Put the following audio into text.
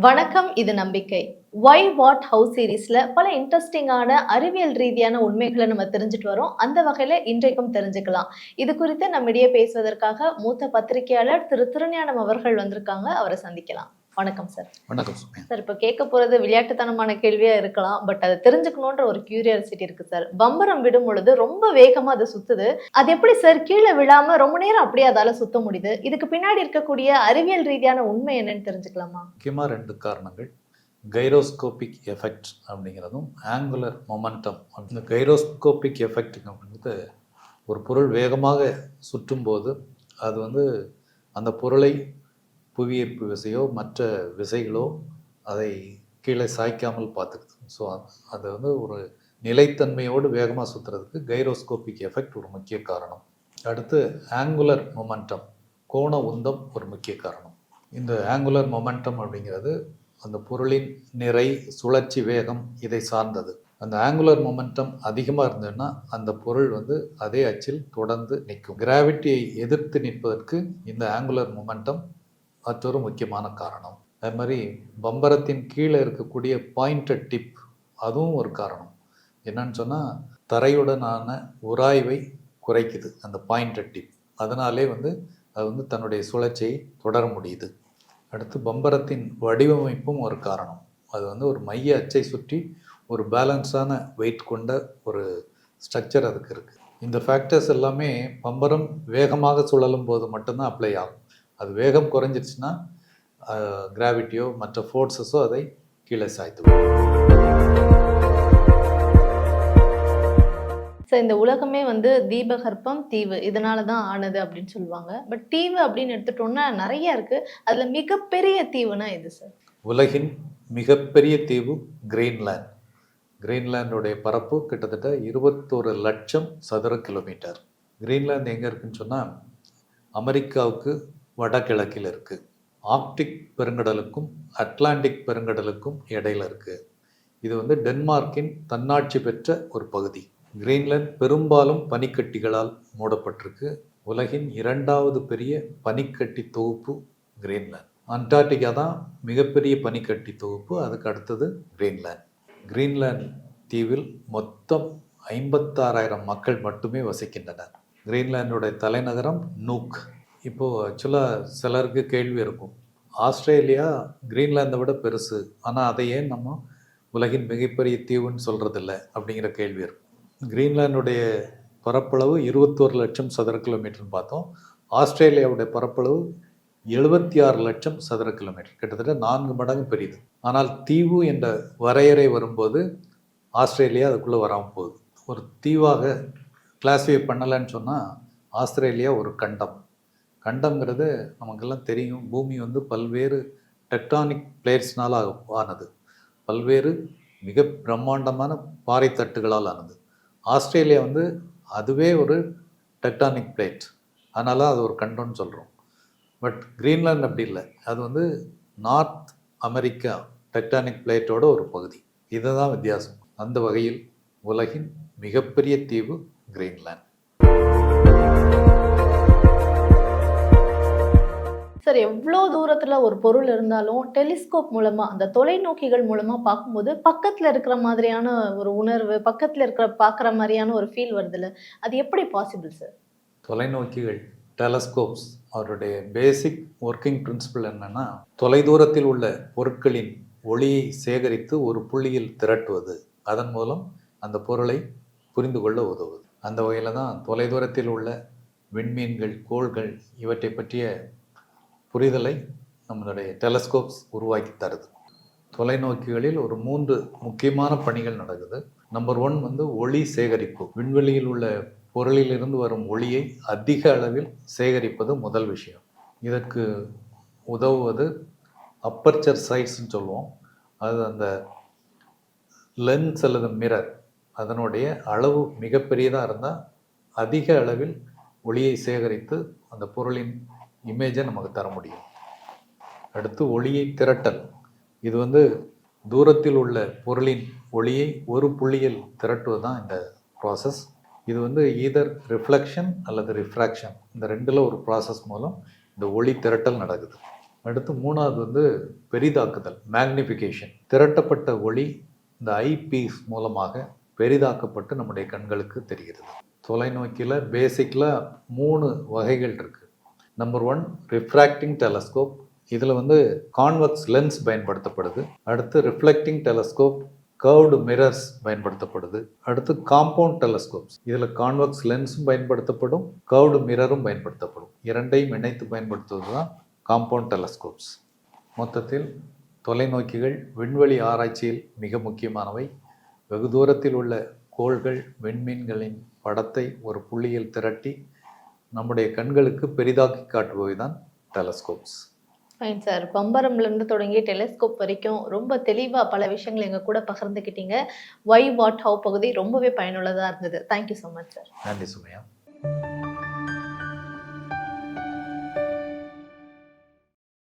வணக்கம் இது நம்பிக்கை. ஒய் வாட் ஹவுஸ் சீரீஸ்ல பல இன்ட்ரெஸ்டிங்கான அறிவியல் ரீதியான உண்மைகளை நம்ம தெரிஞ்சுட்டு வரோம். அந்த வகையில இன்றைக்கும் தெரிஞ்சுக்கலாம். இது குறித்து நம்மிடையே பேசுவதற்காக மூத்த பத்திரிகையாளர் திரு. திருஞானம் அவர்கள் வந்திருக்காங்க. அவரை சந்திக்கலாம். வணக்கம் சார் வணக்கம் சார் இப்போ கேட்க போறது விளையாட்டுத்தனமான கேள்வியா இருக்கலாம் பட் அதை தெரிஞ்சுக்கணுன்ற ஒரு கியூரியாசிட்டி இருக்கு சார் பம்பரம் விடும் பொழுது ரொம்ப வேகமா அது சுத்துது. அது எப்படி சார் கீழே விழாம ரொம்ப நேரம் அப்படியே அதால சுத்த முடியுது. இதுக்கு பின்னாடி இருக்கக்கூடிய அறிவியல் ரீதியான உண்மை என்னன்னு தெரிஞ்சுக்கலாமா? முக்கியமாக ரெண்டு காரணங்கள். கைரோஸ்கோபிக் எஃபெக்ட் அப்படிங்கிறதும் ஆங்குலர் மொமெண்டம் இந்த கைரோஸ்கோபிக் எஃபெக்ட் அப்படிங்கிறது ஒரு பொருள் வேகமாக சுற்றும்போது அது வந்து அந்த பொருளை புவியீர்ப்பு விசையோ மற்ற விசைகளோ அதை கீழே சாய்க்காமல் பார்த்துக்குது ஸோ அது வந்து ஒரு நிலைத்தன்மையோடு வேகமாக சுற்றுறதுக்கு கைரோஸ்கோபிக் எஃபெக்ட் ஒரு முக்கிய காரணம். அடுத்து ஆங்குலர் மொமெண்டம் கோண உந்தம் ஒரு முக்கிய காரணம். இந்த ஆங்குலர் மொமெண்டம் அப்படிங்கிறது அந்த பொருளின் நிறை சுழற்சி வேகம் இதை சார்ந்தது. அந்த ஆங்குலர் மொமெண்டம் அதிகமாக இருந்ததுன்னா அந்த பொருள் வந்து அதே அச்சில் தொடர்ந்து நிற்கும். கிராவிட்டியை எதிர்த்து நிற்பதற்கு இந்த ஆங்குலர் மொமெண்டம் மற்றொரு முக்கியமான காரணம். அது மாதிரி பம்பரத்தின் கீழே இருக்கக்கூடிய பாயிண்டட் டிப் அதுவும் ஒரு காரணம். என்னன்னு சொன்னால் தரையுடனான உராய்வை குறைக்குது அந்த பாயிண்டட் டிப். அதனாலே வந்து அது வந்து தன்னுடைய சுழற்சியை தொடர முடியுது. அடுத்து பம்பரத்தின் வடிவமைப்பும் ஒரு காரணம். அது வந்து ஒரு மைய அச்சை சுற்றி ஒரு பேலன்ஸான வெயிட் கொண்ட ஒரு ஸ்ட்ரக்சர் அதுக்கு இருக்குது இந்த ஃபேக்டர்ஸ் எல்லாமே பம்பரம் வேகமாக சுழலும் போது மட்டும்தான் அப்ளை ஆகும். அது வேகம் குறைஞ்சிருச்சுன்னா கிராவிட்டியோ மற்ற ஃபோர்ஸஸோ அதை கீழே சாய்த்து. சார் இந்த உலகமே வந்து தீபகற்பம் தீவு. இதனால தான் ஆனது அப்படின்னு சொல்லுவாங்க. பட் தீவு அப்படின்னு எடுத்துட்டோம்னா நிறைய இருக்கு. அதுல மிகப்பெரிய தீவுனா இது சார் உலகின் மிகப்பெரிய தீவு கிரீன்லேண்ட் கிரீன்லாண்டுடைய பரப்பு கிட்டத்தட்ட இருபத்தோரு லட்சம் சதுர கிலோமீட்டர். கிரீன்லாந்து எங்கே இருக்குன்னு சொன்னால் அமெரிக்காவுக்கு வடகிழக்கில் இருக்குது ஆர்க்டிக் பெருங்கடலுக்கும் அட்லாண்டிக் பெருங்கடலுக்கும் இடையில இருக்குது இது வந்து டென்மார்க்கின் தன்னாட்சி பெற்ற ஒரு பகுதி. கிரீன்லாந்து பெரும்பாலும் பனிக்கட்டிகளால் மூடப்பட்டிருக்கு. உலகின் இரண்டாவது பெரிய பனிக்கட்டி தொகுப்பு கிரீன்லாந்து. அண்டார்டிகா தான் மிகப்பெரிய பனிக்கட்டி தொகுப்பு. அதுக்கு அடுத்தது கிரீன்லாந்து. கிரீன்லாந்து தீவில் மொத்தம் ஐம்பத்தாறாயிரம் மக்கள் மட்டுமே வசிக்கின்றனர். கிரீன்லாண்டோட தலைநகரம் நூக். இப்போது ஆக்சுவலாக சிலருக்கு கேள்வி இருக்கும். ஆஸ்திரேலியா கிரீன்லாந்தை விட பெருசு. ஆனால் அதை ஏன் நம்ம உலகின் மிகப்பெரிய தீவுன்னு சொல்கிறதில்ல அப்படிங்கிற கேள்வி இருக்கும். கிரீன்லாண்டுடைய பரப்பளவு இருபத்தோரு லட்சம் சதுர கிலோமீட்டர்னு பார்த்தோம். ஆஸ்திரேலியாவுடைய பரப்பளவு எழுபத்தி ஆறு லட்சம் சதுர கிலோமீட்டர். கிட்டத்தட்ட நான்கு மடங்கு பெரியது. ஆனால் தீவு என்ற வரையறை வரும்போது ஆஸ்திரேலியா அதுக்குள்ளே வராமல் போகுது. ஒரு தீவாக கிளாஸிஃபை பண்ணலைன்னு சொன்னால் ஆஸ்திரேலியா ஒரு கண்டம். கண்டம்ங்கிறது நமக்கெல்லாம் தெரியும். பூமி வந்து பல்வேறு டெக்டானிக் பிளேட்ஸ்னால் ஆனது. பல்வேறு மிக பிரம்மாண்டமான பாறை தட்டுகளால் ஆனது. ஆஸ்திரேலியா வந்து அதுவே ஒரு டெக்டானிக் பிளேட் அதனால் அது ஒரு கண்டம்னு சொல்கிறோம் பட் க்ரீன்லேண்ட் அப்படி இல்லை. அது வந்து நார்த் அமெரிக்கா டெக்டானிக் பிளேட்டோட ஒரு பகுதி. இதுதான் வித்தியாசம். அந்த வகையில் உலகின் மிகப்பெரிய தீவு கிரீன்லாண்ட் எவ்வளோ தூரத்தில் ஒரு பொருள் இருந்தாலும் டெலிஸ்கோப் மூலமாக அந்த தொலைநோக்கிகள் மூலமாக பார்க்கும்போது பக்கத்தில் இருக்கிற மாதிரியான ஒரு உணர்வு பக்கத்தில் இருக்கிற பார்க்குற மாதிரியான ஒரு ஃபீல் வருதுல்ல. அது எப்படி பாசிபிள் சார் தொலைநோக்கிகள் டெலஸ்கோப்ஸ் அவருடைய பேசிக் ஒர்க்கிங் பிரின்சிபல் என்னென்னா தொலைதூரத்தில் உள்ள பொருட்களின் ஒளியை சேகரித்து ஒரு புள்ளியில் திரட்டுவது. அதன் மூலம் அந்த பொருளை புரிந்து கொள்ள உதவுது. அந்த வகையில் தான் தொலைதூரத்தில் உள்ள விண்மீன்கள் கோள்கள் இவற்றை பற்றிய புரிதலை நம்மளுடைய டெலஸ்கோப்ஸ் உருவாக்கி தருது. தொலைநோக்கிகளில் ஒரு மூன்று முக்கியமான பணிகள் நடக்குது. நம்பர் ஒன் வந்து ஒளி சேகரிப்பு. விண்வெளியில் உள்ள பொருளிலிருந்து வரும் ஒளியை அதிக அளவில் சேகரிப்பது முதல் விஷயம். இதற்கு உதவுவது அப்பர்ச்சர் சைஸ்ன்னு சொல்லுவோம். அது அந்த லென்ஸ் அல்லது மிரர் அதனுடைய அளவு மிகப்பெரியதாக இருந்தால் அதிக அளவில் ஒளியை சேகரித்து அந்த பொருளின் இமேஜை நமக்கு தர முடியும். அடுத்து ஒளியை திரட்டல். இது வந்து தூரத்தில் உள்ள பொருளின் ஒளியை ஒரு புள்ளியில் திரட்டுவது தான் இந்த ப்ராசஸ் இது வந்து ஈதர் ரிஃப்ளெக்ஷன் அல்லது ரிஃப்ராக்ஷன் இந்த ரெண்டில் ஒரு ப்ராசஸ் மூலம் இந்த ஒளி திரட்டல் நடக்குது. அடுத்து மூணாவது வந்து பெரிதாக்குதல் மேக்னிஃபிகேஷன் திரட்டப்பட்ட ஒளி இந்த ஐபீஸ் மூலமாக பெரிதாக்கப்பட்டு நம்முடைய கண்களுக்கு தெரிகிறது. தொலைநோக்கியில் பேசிக்கில் மூணு வகைகள் இருக்குது நம்பர் ஒன் ரிஃப்ராக்டிங் டெலஸ்கோப் இதில் வந்து கான்வெக்ஸ் லென்ஸ் பயன்படுத்தப்படுது. அடுத்து ரிஃப்ளெக்டிங் டெலஸ்கோப் கர்வ்டு மிரர்ஸ் பயன்படுத்தப்படுது. அடுத்து காம்பவுண்ட் டெலஸ்கோப்ஸ் இதில் கான்வெக்ஸ் லென்ஸும் பயன்படுத்தப்படும் கர்வ்டு மிரரும் பயன்படுத்தப்படும். இரண்டையும் இணைத்து பயன்படுத்துவது தான் காம்பவுண்ட் டெலஸ்கோப்ஸ் மொத்தத்தில் தொலைநோக்கிகள் விண்வெளி ஆராய்ச்சியில் மிக முக்கியமானவை. வெகு தூரத்தில் உள்ள கோள்கள் விண்மீன்களின் படத்தை ஒரு புள்ளியில் திரட்டி நம்முடைய கண்களுக்கு பெரிதாக்கி காட்டுபவை தான் டெலஸ்கோப்ஸ் ஃபைன் சார் பம்பரம்ல இருந்து தொடங்கி டெலிஸ்கோப் வரைக்கும் ரொம்ப தெளிவா பல விஷயங்கள் எங்க கூட பகிர்ந்துக்கிட்டீங்க ஒய் வாட் ஹவு பகுதி ரொம்பவே பயனுள்ளதா இருந்தது. தேங்க்யூ ஸோ மச் சார் நன்றி சுமையா.